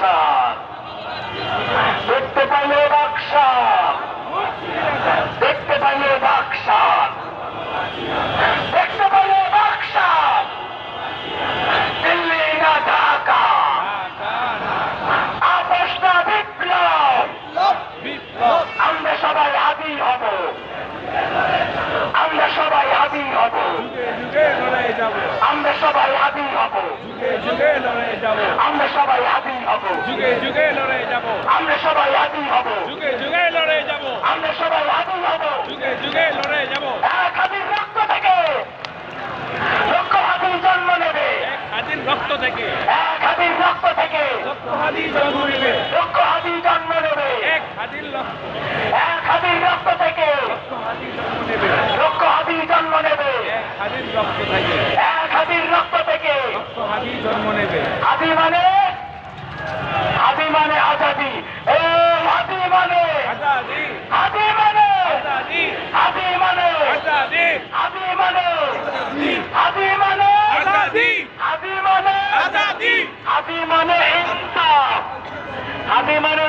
পাইলে বাক্সা দেখতে পাইলে বাক্সা দেখতে পাইলে বাক্সা দেখতে পাইলে বাক্সা দিল্লি না ঢাকা। আপোষ না বিপ্লব। আমরা সবাই হাজির হব। আমরা সবাই হাজির হব। আমরা সবাই হাজির হব। যুগে যুগে লড়াই যাব। আমরা সবাই হাজির হব। যুগে যুগে লড়াই যাব। আমরা সবাই হাজির হব। যুগে যুগে লড়াই যাব। আমরা সবাই হাজির হব। যুগে যুগে লড়াই যাব। এক হাতির রক্ত থেকে লক্ষ হাতির জন্ম নেবে। এক হাজির রক্ত থেকে এক হাতির রক্ত থেকে রক্ত হাজি জন্ম নেবে। লক্ষ হাতির জন্ম নেবে। এক হাজির রক্ত এক হাতির आज़ादी आज़ादी माने आज़ादी आज़ादी माने आज़ादी आज़ादी माने आज़ादी आज़ादी माने आज़ादी माने आज़ादी आज़ादी माने आज़ादी आज़ादी माने इंसाफ आज़ादी माने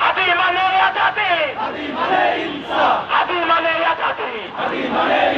আদি মানে আজাদি। আদি মানে ইনসাফ আদি মানে আদি মানে